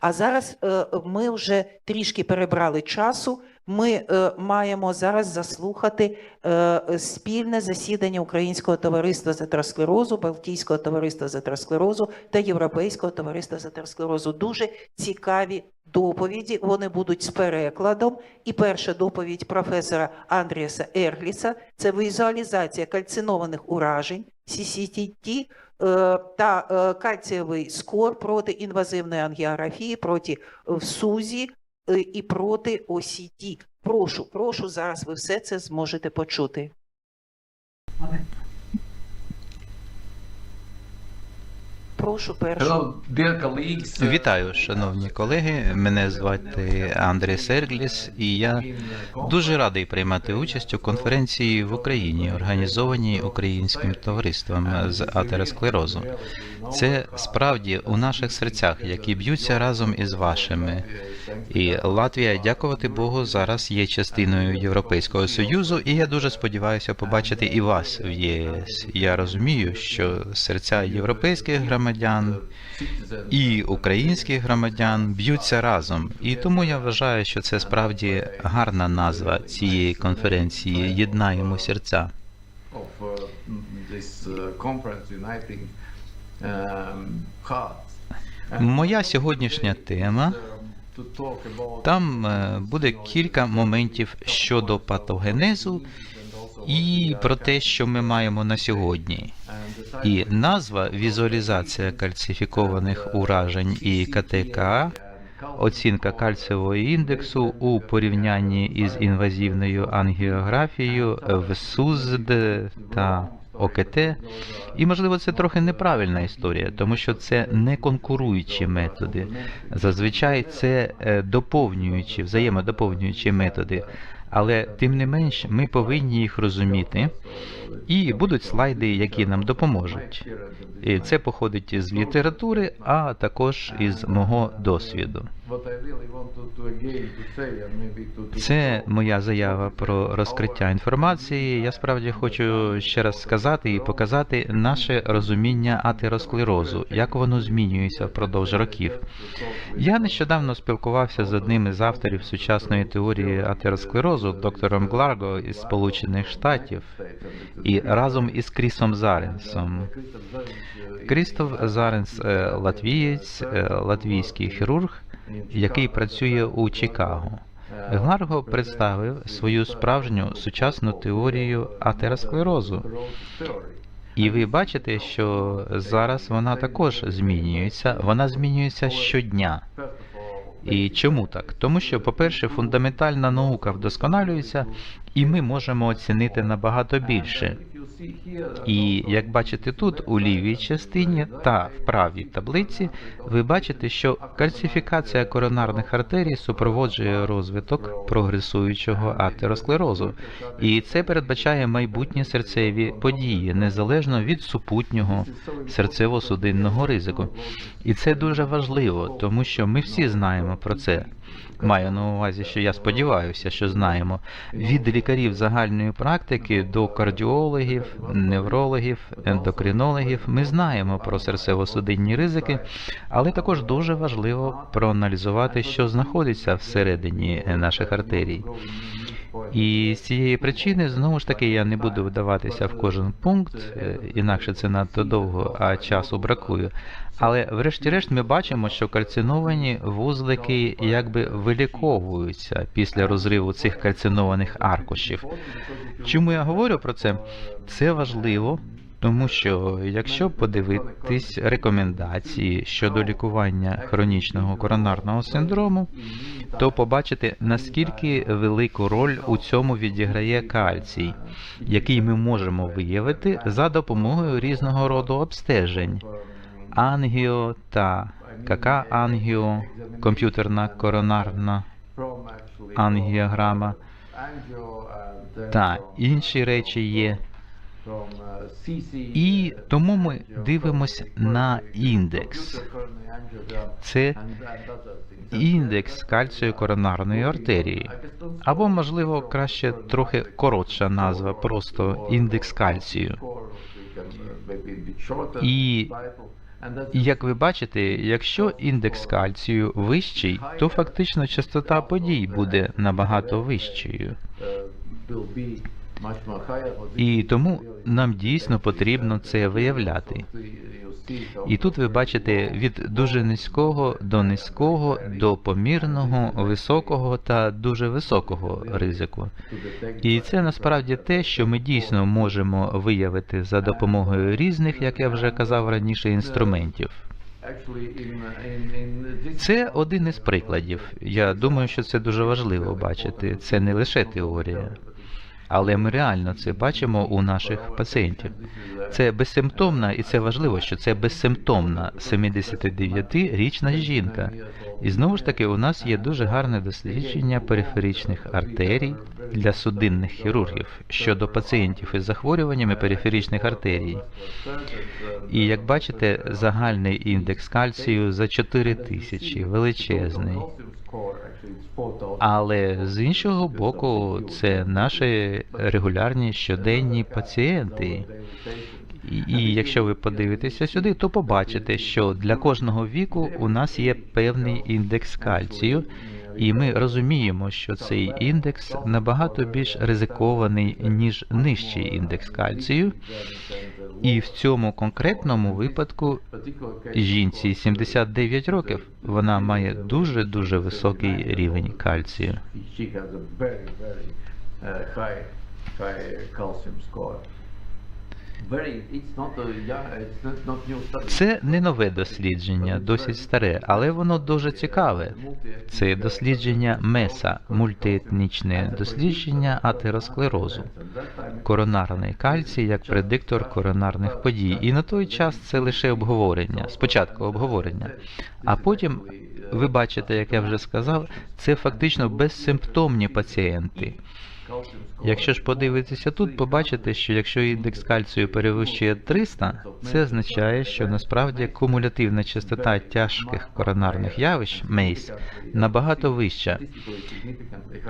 А зараз е, ми вже трішки перебрали часу. Ми е, маємо зараз заслухати е, спільне засідання Українського товариства з атеросклерозу, Балтійського товариства з атеросклерозу та Європейського товариства з атеросклерозу. Дуже цікаві доповіді. Вони будуть з перекладом. І перша доповідь професора Андріаса Ергліса це візуалізація кальцинованих уражень CCTT та е, кальцієвий скор проти інвазивної ангіографії, проти е, СУЗі е, і проти Осіті. Прошу, прошу, зараз ви все це зможете почути. Прошу першу. Вітаю, шановні колеги. Мене звати Андрій Сергліс, і я дуже радий приймати участь у конференції в Україні, організованій українським товариством з атеросклерозу. Це справді у наших серцях, які б'ються разом із вашими. І Латвія, дякувати Богу, зараз є частиною Європейського союзу, і я дуже сподіваюся побачити і вас в ЄС. Я розумію, що серця європейських громадян і українських громадян б'ються разом, і тому я вважаю, що це справді гарна назва цієї конференції Єднаємо серця. Моя сьогоднішня тема там е, буде кілька моментів щодо патогенезу і про те, що ми маємо на сьогодні. І назва візуалізація кальцифікованих уражень і КТК, оцінка кальцієвого індексу у порівнянні із інвазивною ангіографією в СУЗД та ОКТ. І можливо це трохи неправильна історія, тому що це не конкуруючі методи. Зазвичай це е, доповнюючі, взаємодоповнюючі методи. Але тим не менш ми повинні їх розуміти, і будуть слайди, які нам допоможуть. І це походить із літератури, а також із мого досвіду. Це моя заява про розкриття інформації. Я справді хочу ще раз сказати і показати наше розуміння атеросклерозу, як воно змінюється впродовж років. Я нещодавно спілкувався з одним із авторів сучасної теорії атеросклерозу, доктором Гларго із Сполучених Штатів, і разом із Крісом Заренсом. Крістоф Заренс е, латвієць, е, латвійський хірург, який працює у Чикаго. Гларго представив свою справжню сучасну теорію атеросклерозу. І ви бачите, що зараз вона також змінюється. Вона змінюється щодня. І чому так? Тому що, по-перше, фундаментальна наука вдосконалюється, і ми можемо оцінити набагато більше. І як бачите тут, у лівій частині та в правій таблиці, ви бачите, що кальцифікація коронарних артерій супроводжує розвиток прогресуючого атеросклерозу. І це передбачає майбутні серцеві події, незалежно від супутнього серцево-судинного ризику. І це дуже важливо, тому що ми всі знаємо про це. Маю на увазі, що я сподіваюся, що знаємо від лікарів загальної практики до кардіологів, неврологів, ендокринологів. Ми знаємо про серцево-судинні ризики, але також дуже важливо проаналізувати, що знаходиться всередині наших артерій. І з цієї причини знову ж таки я не буду вдаватися в кожен пункт, е, інакше це надто довго, а часу бракує. Але врешті-решт ми бачимо, що кальциновані вузлики якби виліковуються після розриву цих кальцинованих аркушів. Чому я говорю про це? Це важливо, тому що якщо подивитись рекомендації щодо лікування хронічного коронарного синдрому, то побачите, наскільки велику роль у цьому відіграє кальцій, який ми можемо виявити за допомогою різного роду обстежень. Ангіо та КК-ангіо, комп'ютерна коронарна ангіограма та інші речі є. І тому ми дивимося на індекс. Це індекс кальцію коронарної артерії. Або, можливо, краще трохи коротша назва, просто індекс кальцію. І І як ви бачите, якщо індекс кальцію вищий, то фактично частота подій буде набагато вищою. І тому нам дійсно потрібно це виявляти. І тут ви бачите від дуже низького до низького, до помірного, високого та дуже високого ризику. І це насправді те, що ми дійсно можемо виявити за допомогою різних, як я вже казав раніше, інструментів. Це один із прикладів. Я думаю, що це дуже важливо бачити. Це не лише теорія. Але ми реально це бачимо у наших пацієнтів. Це безсимптомна, і це важливо, що це безсимптомна 79-річна жінка. І знову ж таки, у нас є дуже гарне дослідження периферичних артерій для судинних хірургів щодо пацієнтів із захворюваннями периферичних артерій. І як бачите, загальний індекс кальцію за 4 тисячі, величезний. Але з іншого боку, це наші регулярні щоденні пацієнти. І, і якщо ви подивитеся сюди, то побачите, що для кожного віку у нас є певний індекс кальцію, і ми розуміємо, що цей індекс набагато більш ризикований, ніж нижчий індекс кальцію. І в цьому конкретному випадку жінці 79 років вона має дуже дуже високий рівень кальцію. Uh, high, high calcium score. Це не нове дослідження, досить старе, але воно дуже цікаве. Це дослідження МЕСА, мультиетнічне дослідження атеросклерозу. Коронарний кальцій як предиктор коронарних подій. І на той час це лише обговорення, спочатку обговорення. А потім, ви бачите, як я вже сказав, це фактично безсимптомні пацієнти. Якщо ж подивитися тут, побачите, що якщо індекс кальцію перевищує 300, це означає, що насправді кумулятивна частота тяжких коронарних явищ МЕЙС набагато вища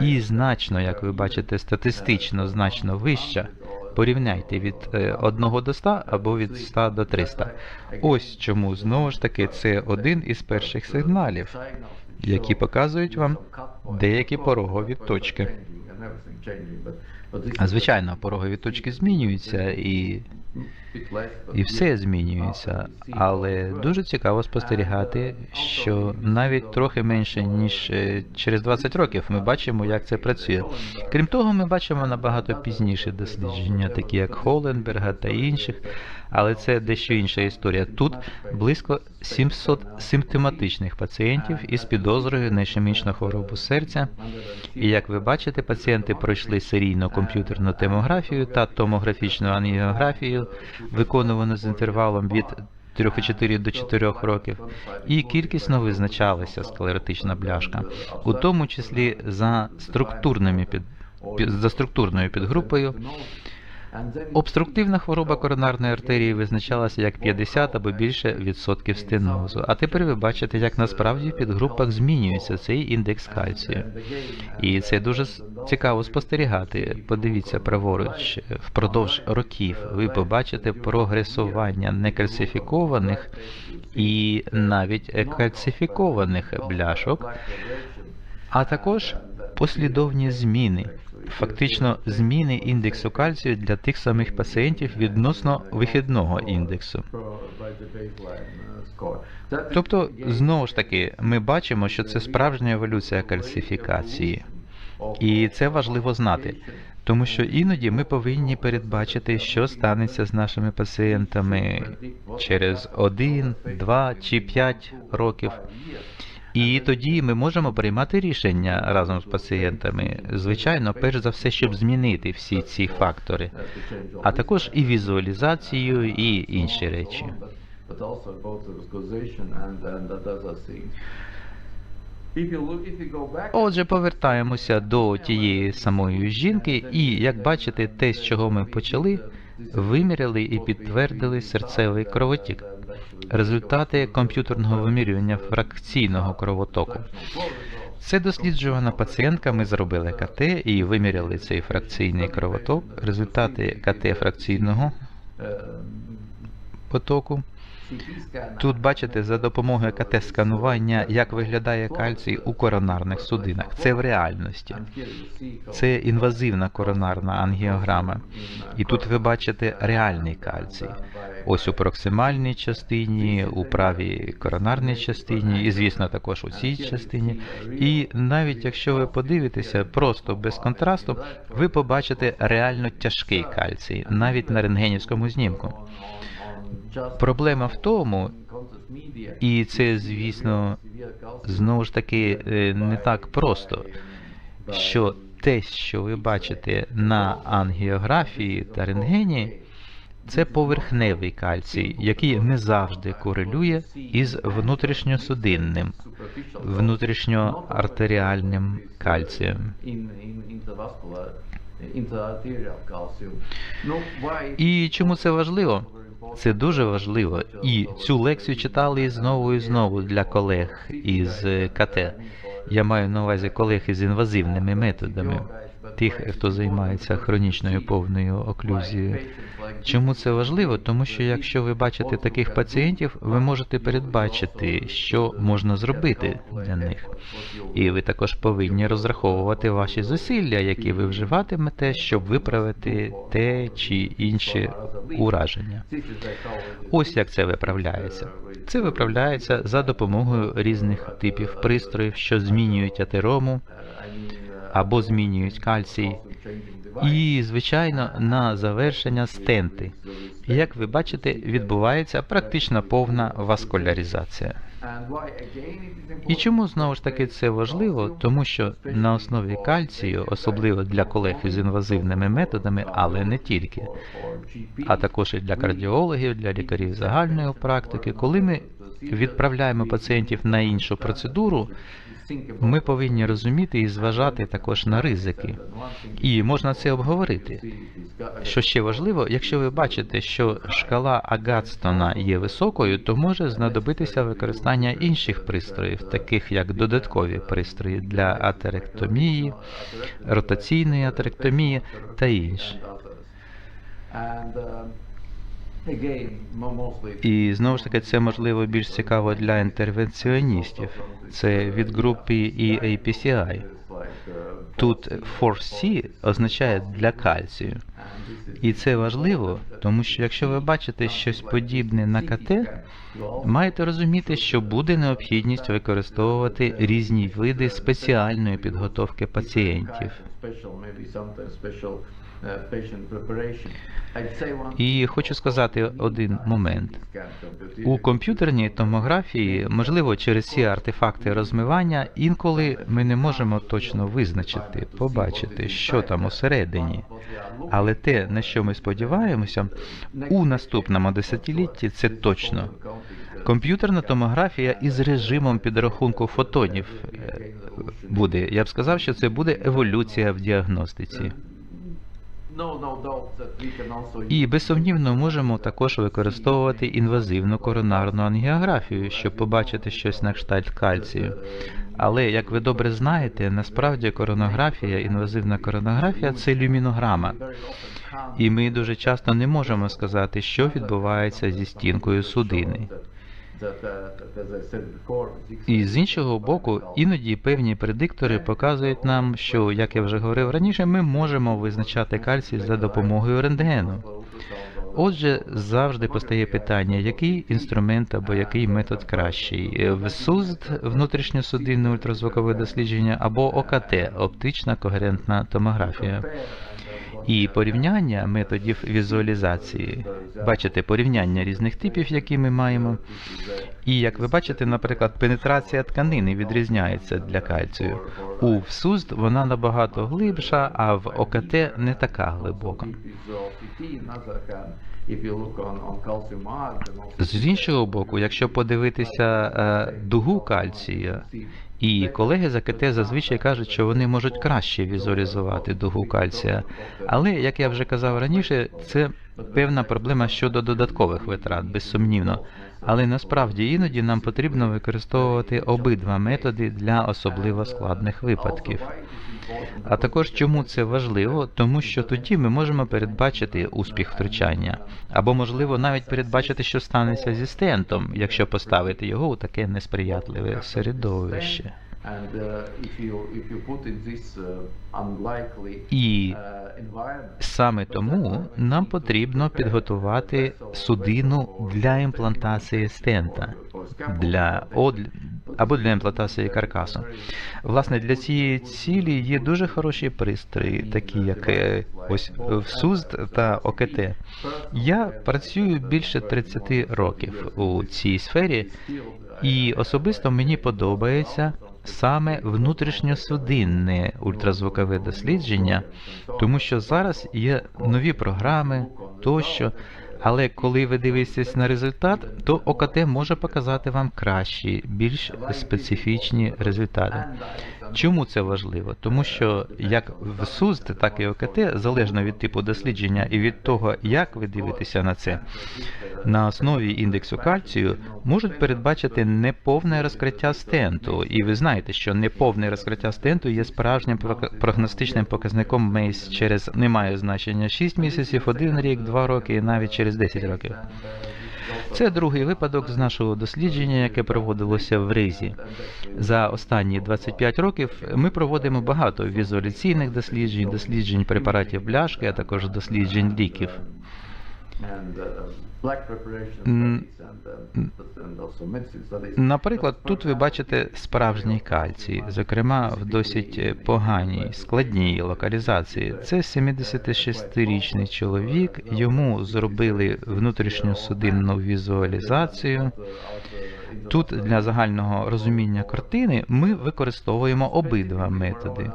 і значно, як ви бачите, статистично значно вища. Порівняйте від е, 1 до 100 або від 100 до 300. Ось чому знову ж таки це один із перших сигналів, які показують вам деякі порогові точки. А звичайно, порогові точки змінюються і, і все змінюється. Але дуже цікаво спостерігати, що навіть трохи менше ніж е, через 20 років ми бачимо, як це працює. Крім того, ми бачимо набагато пізніше дослідження, такі як Холенберга та інших. Але це дещо інша історія. Тут близько 700 симптоматичних пацієнтів із підозрою на ішемічну хворобу серця. І як ви бачите, пацієнти пройшли серійну комп'ютерну томографію та томографічну ангіографію, виконувану з інтервалом від 3,4 до 4 років, і кількісно визначалася склеротична бляшка, у тому числі за структурними під за структурною підгрупою. Обструктивна хвороба коронарної артерії визначалася як 50 або більше відсотків стенозу. А тепер ви бачите, як насправді в підгрупах змінюється цей індекс кальцію. І це дуже цікаво спостерігати. Подивіться праворуч, впродовж років ви побачите прогресування некальцифікованих і навіть кальцифікованих бляшок, а також послідовні зміни. Фактично зміни індексу кальцію для тих самих пацієнтів відносно вихідного індексу. Тобто, знову ж таки, ми бачимо, що це справжня еволюція кальцифікації. І це важливо знати, тому що іноді ми повинні передбачити, що станеться з нашими пацієнтами через 1, 2 чи 5 років. І тоді ми можемо приймати рішення разом з пацієнтами, звичайно, перш за все, щоб змінити всі ці фактори, а також і візуалізацію, і інші речі. Отже, повертаємося до тієї самої жінки, і як бачите, те, з чого ми почали, виміряли і підтвердили серцевий кровотік. Результати комп'ютерного вимірювання фракційного кровотоку. Це досліджувана пацієнтка. Ми зробили КТ і виміряли цей фракційний кровоток. Результати КТ фракційного потоку. Тут бачите за допомогою КТ-сканування, як виглядає кальцій у коронарних судинах. Це в реальності. Це інвазивна коронарна ангіограма. І тут ви бачите реальний кальцій. Ось у проксимальній частині, у правій коронарній частині, і, звісно, також у цій частині. І навіть якщо ви подивитеся просто без контрасту, ви побачите реально тяжкий кальцій, навіть на рентгенівському знімку. Проблема в тому, і це, звісно, знову ж таки е, не так просто, що те, що ви бачите на ангіографії та рентгені, це поверхневий кальцій, який не завжди корелює із внутрішньосудинним, внутрішньоартеріальним кальцієм. І чому це важливо? Це дуже важливо. І цю лекцію читали знову і знову для колег із КТ. Я маю на увазі колег із інвазивними методами, тих, хто займається хронічною повною оклюзією. Чому це важливо? Тому що якщо ви бачите таких пацієнтів, ви можете передбачити, що можна зробити для них. І ви також повинні розраховувати ваші зусилля, які ви вживатимете, щоб виправити те чи інше ураження. Ось як це виправляється. Це виправляється за допомогою різних типів пристроїв, що змінюють атерому або змінюють кальцій. І, звичайно, на завершення стенти. Як ви бачите, відбувається практично повна васкуляризація. І чому знову ж таки це важливо? Тому що на основі кальцію, особливо для колег із інвазивними методами, але не тільки, а також і для кардіологів, для лікарів загальної практики, коли ми відправляємо пацієнтів на іншу процедуру, ми повинні розуміти і зважати також на ризики. І можна це обговорити. Що ще важливо, якщо ви бачите, що шкала Агатстона є високою, то може знадобитися використання інших пристроїв, таких як додаткові пристрої для атеректомії, ротаційної атеректомії та інші. І знову ж таки це можливо більш цікаво для інтервенціоністів. Це від групи EAPCI. Тут 4C означає для кальцію. І це важливо, тому що якщо ви бачите щось подібне на КТ, маєте розуміти, що буде необхідність використовувати різні види спеціальної підготовки пацієнтів. І хочу сказати один момент. У комп'ютерній томографії, можливо, через ці артефакти розмивання, інколи ми не можемо точно визначити, побачити, що там усередині. Але те, на що ми сподіваємося, у наступному десятилітті це точно. Комп'ютерна томографія із режимом підрахунку фотонів е, буде. Я б сказав, що це буде еволюція в діагностиці. І безсумнівно можемо також використовувати інвазивну коронарну ангіографію, щоб побачити щось на кшталт кальцію. Але як ви добре знаєте, насправді коронографія, інвазивна коронографія це люмінограма. І ми дуже часто не можемо сказати, що відбувається зі стінкою судини. І з іншого боку, іноді певні предиктори показують нам, що, як я вже говорив раніше, ми можемо визначати кальцій за допомогою рентгену. Отже, завжди постає питання, який інструмент або який метод кращий: ВСУЗД, внутрішньосудинне ультразвукове дослідження, або ОКТ, оптична когерентна томографія. І порівняння методів візуалізації. Бачите порівняння різних типів, які ми маємо. І як ви бачите, наприклад, пенетрація тканини відрізняється для кальцію. У ВСУЗД вона набагато глибша, а в ОКТ не така глибока. З іншого боку, якщо подивитися е, дугу кальція, і колеги з АКТ зазвичай кажуть, що вони можуть краще візуалізувати дугу кальція. Але, як я вже казав раніше, це певна проблема щодо додаткових витрат, безсумнівно. Але насправді іноді нам потрібно використовувати обидва методи для особливо складних випадків. А також чому це важливо? Тому що тоді ми можемо передбачити успіх втручання, або можливо навіть передбачити, що станеться зі стентом, якщо поставити його у таке несприятливе середовище. І Саме тому нам потрібно підготувати судину для імплантації стента для або для імплантації каркасу. Власне, для цієї цілі є дуже хороші пристрої, такі як е, ось ВСУЗД та ОКТ. Я працюю більше 30 років у цій сфері, і особисто мені подобається саме внутрішньосудинне ультразвукове дослідження, тому що зараз є нові програми тощо. Але коли ви дивитесь на результат, то ОКТ може показати вам кращі, більш специфічні результати. Чому це важливо? Тому що як в СУЗД, так і ОКТ, залежно від типу дослідження і від того, як ви дивитеся на це, на основі індексу кальцію можуть передбачити неповне розкриття стенту. І ви знаєте, що неповне розкриття стенту є справжнім прог- прогностичним показником МЕЙС через немає значення 6 місяців, 1 рік, 2 роки і навіть через 10 років. Це другий випадок з нашого дослідження, яке проводилося в Ризі. За останні 25 років ми проводимо багато візуаліційних досліджень, досліджень препаратів бляшки, а також досліджень ліків. Наприклад, тут ви бачите справжній кальцій, зокрема в досить е, поганій, складній локалізації. Це 76-річний чоловік. Йому зробили внутрішню судинну візуалізацію. Тут для загального розуміння картини ми використовуємо обидва методи.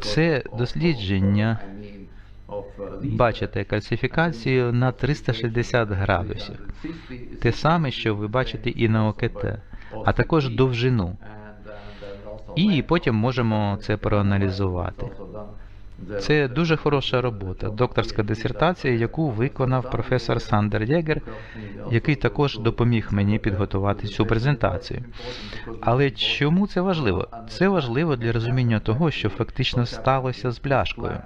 Це дослідження. Бачите кальцифікацію на 360 градусів. Те саме, що ви бачите і на ОКТ, а також довжину. І потім можемо це проаналізувати. Це дуже хороша робота, докторська дисертація, яку виконав професор Сандер Єгер, який також допоміг мені підготувати цю презентацію. Але чому це важливо? Це важливо для розуміння того, що фактично сталося з бляшкою.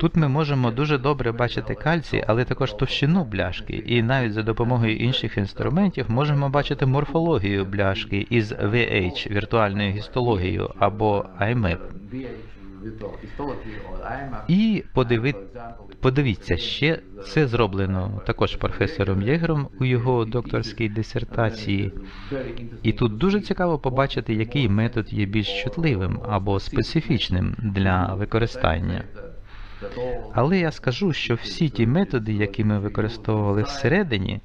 Тут ми можемо дуже добре бачити кальцій, але також товщину бляшки, і навіть за допомогою інших інструментів можемо бачити морфологію бляшки із VH, віртуальною гістологією або IMAP. І подиви... подивіться ще, це зроблено також професором Єгером у його докторській дисертації. І тут дуже цікаво побачити, який метод є більш чутливим або специфічним для використання. Але я скажу, що всі ті методи, які ми використовували всередині,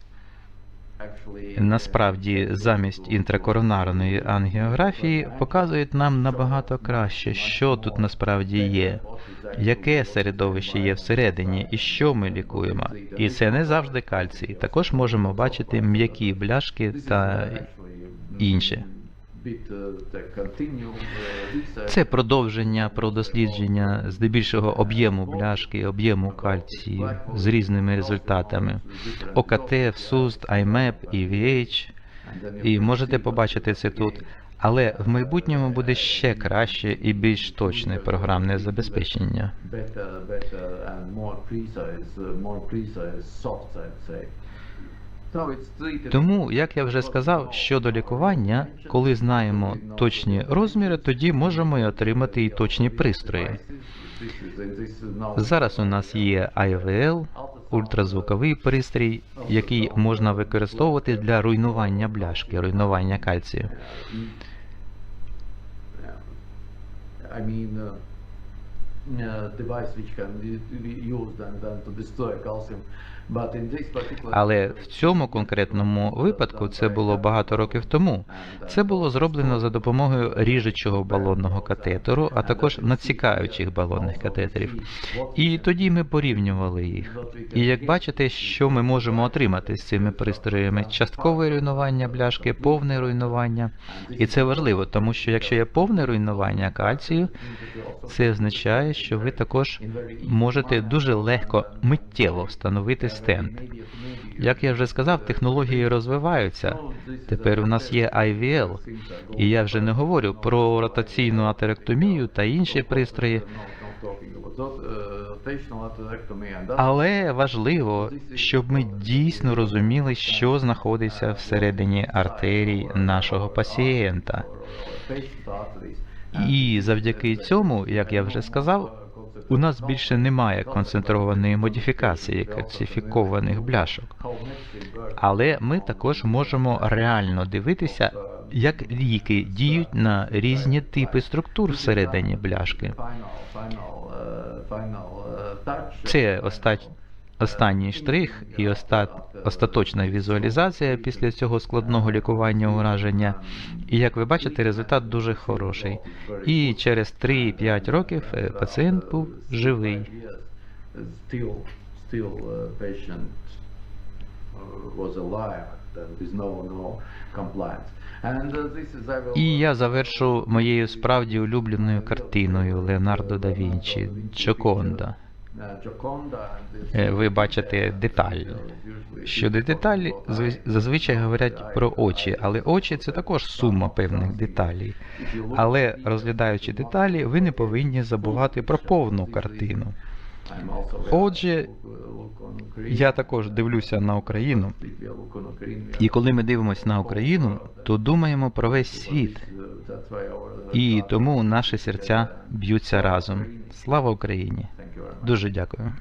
насправді замість інтракоронарної ангіографії показують нам набагато краще, що тут насправді є, яке середовище є всередині і що ми лікуємо. І це не завжди кальцій. Також можемо бачити м'які бляшки та інше. Це продовження про дослідження здебільшого об'єму бляшки, об'єму кальцію з різними результатами. ОКТ, ВСУЗД, IMAP і VH. І можете побачити це тут. Але в майбутньому буде ще краще і більш точне програмне забезпечення. Тому, як я вже сказав, щодо лікування, коли знаємо точні розміри, тоді можемо і отримати і точні пристрої. Зараз у нас є IVL, ультразвуковий пристрій, який можна використовувати для руйнування бляшки, руйнування кальцію. Uh, uh, device which can be used and then to destroy calcium Але в цьому конкретному випадку це було багато років тому. Це було зроблено за допомогою ріжучого балонного катетеру, а також надсікаючих балонних катетерів. І тоді ми порівнювали їх. І як бачите, що ми можемо отримати з цими пристроями: часткове руйнування бляшки, повне руйнування. І це важливо, тому що якщо є повне руйнування кальцію, це означає, що ви також можете дуже легко миттєво встановити стенд. Як я вже сказав, технології розвиваються. Тепер у нас є IVL, і я вже не говорю про ротаційну атеректомію та інші пристрої. Але важливо, щоб ми дійсно розуміли, що знаходиться всередині артерій нашого пацієнта. І завдяки цьому, як я вже сказав, у нас більше немає концентрованої модифікації кальцифікованих бляшок. Але ми також можемо реально дивитися, як ліки діють на різні типи структур всередині бляшки. Це оста- останній штрих і оста- остаточна візуалізація після цього складного лікування ураження. І як ви бачите, результат дуже хороший. І через 3-5 років е, пацієнт був живий. І я завершу моєю справді улюбленою картиною Леонардо да Вінчі Джоконда. Е, Ви бачите деталь. Щодо деталі, зв- зазвичай говорять про очі, але очі це також сума певних деталей. Але розглядаючи деталі, ви не повинні забувати про повну картину. Отже, я також дивлюся на Україну, і коли ми дивимося на Україну, то думаємо про весь світ. І тому наші серця б'ються разом. Слава Україні! Дуже дякую.